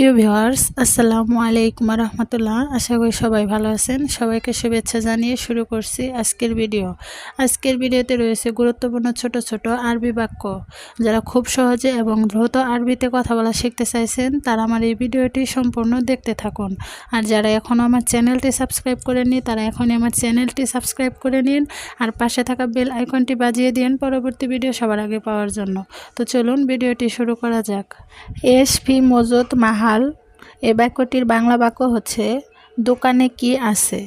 প্রিয় ভিউয়ার্স, আসসালামু আলাইকুম রহমতুল্লাহ আশা করি সবাই ভালো আছেন। সবাইকে শুভেচ্ছা জানিয়ে শুরু করছি আজকের ভিডিও। আজকের ভিডিওতে রয়েছে গুরুত্বপূর্ণ ছোট ছোট আরবি বাক্য। যারা খুব সহজে এবং দ্রুত আরবিতে কথা বলা শিখতে চাইছেন, তারা আমার এই ভিডিওটি সম্পূর্ণ দেখতে থাকুন। আর যারা এখনও আমার চ্যানেলটি সাবস্ক্রাইব করেননি, তারা এখনই আমার চ্যানেলটি সাবস্ক্রাইব করে নিন। আর পাশে থাকা বেল আইকনটি বাজিয়ে দিন পরবর্তী ভিডিও সবার আগে পাওয়ার জন্য। তো চলুন ভিডিওটি শুরু করা যাক। এস ফি মজুত মাহাল এ বাক্যটির বাংলা বাক্য হচ্ছে, দোকানে কি আছে?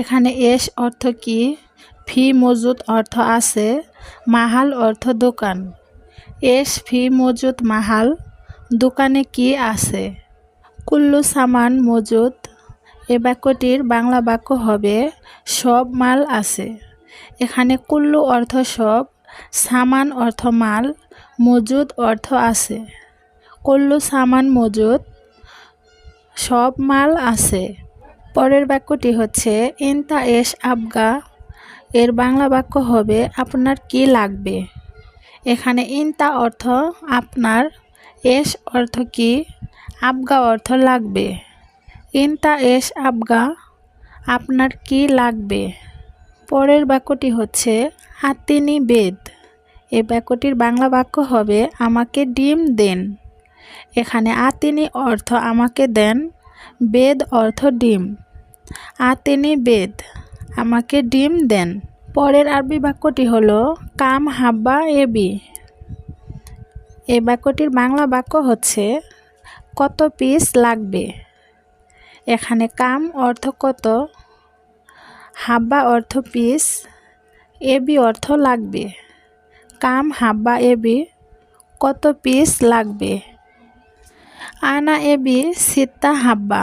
এখানে এস অর্থ কি? ফি মজুদ অর্থ আছে, মাহাল অর্থ দোকান। এস ফি মজুদ মাহাল দোকানে কি আছে? কুল্লু সামান মজুদ এ বাক্যটির বাংলা বাক্য হবে, সব মাল আছে এখানে কুল্লু অর্থ সব, সামান অর্থ মাল মজুদ অর্থ আছে। কুল্লু সামান মজুদ, সব মাল আছে। পরের বাক্যটি হচ্ছে ইনতা এস আবগা এর বাংলা বাক্য হবে, আপনার কি লাগবে? এখানে ইনতা অর্থ, আপনার এস অর্থ কি, আবগা অর্থ লাগবে। ইনতা এস আবগা আপনার কি লাগবে? পরের বাক্যটি হচ্ছে, হাতিনি বেদ এ বাক্যটির বাংলা বাক্য হবে, আমাকে ডিম দেন। এখানে আতিনি অর্থ আমাকে দেন, বেদ অর্থ ডিম। আতিনি বেদ, আমাকে ডিম দেন। পরের আরবি বাক্যটি হলো, কাম হাব্বা এবি। এই বাক্যটির বাংলা বাক্য হচ্ছে, কত পিস লাগবে? এখানে, কাম অর্থ কত? হাব্বা অর্থ পিস। এবি অর্থ লাগবে। কাম হাব্বা এবি। কত পিস লাগবে? আনা এবি সিত্তা হাব্বা।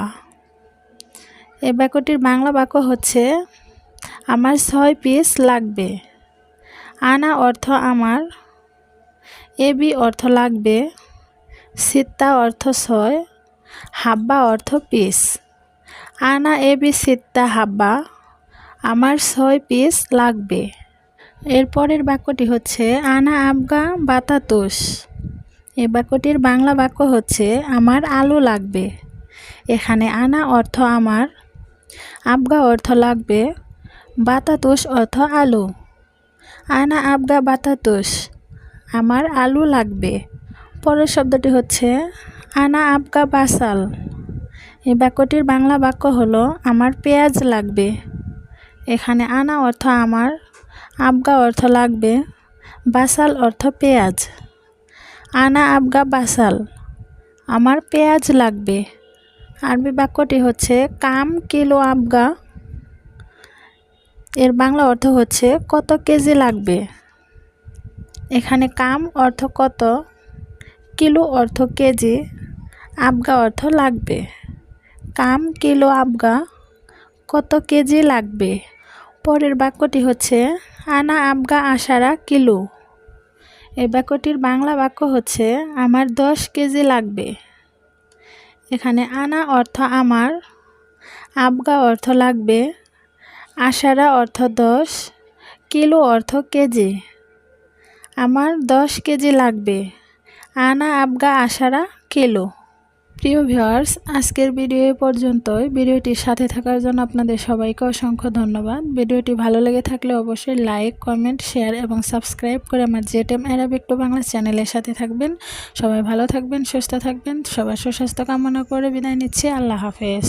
এ বাক্যটির বাংলা বাক্য হচ্ছে, আমার ছয় পিস লাগবে। আনা অর্থ আমার এবি অর্থ লাগবে, সিত্তা অর্থ ছয়, হাব্বা অর্থ পিস। আনা এবি সিত্তা হাব্বা, আমার ছয় পিস লাগবে। এরপরের বাক্যটি হচ্ছে আনা আবগা বাতাতোষ এ বাক্যটির বাংলা বাক্য হচ্ছে, আমার আলু লাগবে। এখানে আনা অর্থ আমার, আবগা অর্থ লাগবে, বাতাতোষ অর্থ আলু। আনা, আবগা, বাতাতোষ, আমার আলু লাগবে। পরের শব্দটি হচ্ছে, আনা, আবগা, বাসাল। এই বাক্যটির বাংলা বাক্য হলো, আমার পেঁয়াজ লাগবে। এখানে আনা অর্থ আমার, আবগা অর্থ লাগবে, বাসাল অর্থ পেঁয়াজ। আনা আবগা বাসাল। আমার পেঁয়াজ লাগবে। আরবি বাক্যটি হচ্ছে, কাম কিলো আবগা। এর বাংলা অর্থ হচ্ছে, কত কেজি লাগবে? এখানে কাম অর্থ কত, কিলো অর্থ কেজি, আবগা অর্থ লাগবে। কাম কিলো আবগা, কত কেজি লাগবে? পরের বাক্যটি হচ্ছে, আনা আবগা আশারা কিলো। এই বাক্যটির বাংলা বাক্য হচ্ছে, আমার দশ কেজি লাগবে। এখানে আনা অর্থ আমার, আবগা অর্থ লাগবে আষাঢ়া অর্থ দশ, কিলো অর্থ কেজি। আমার দশ কেজি লাগবে, আনা, আবগা আষাঢ়া কিলো। প্রিয় ভিউয়ার্স, আজকের ভিডিও এ পর্যন্তই। ভিডিওটির সাথে থাকার জন্য আপনাদের সবাইকে অসংখ্য ধন্যবাদ। ভিডিওটি ভালো লেগে থাকলে অবশ্যই লাইক, কমেন্ট, শেয়ার এবং সাবস্ক্রাইব করে আমার জেটেম অ্যারাবিক টু বাংলা চ্যানেলের সাথে থাকবেন। সবাই ভালো থাকবেন, সুস্থ থাকবেন। সবার সুস্বাস্থ্য কামনা করে বিদায় নিচ্ছি। আল্লাহ হাফেজ।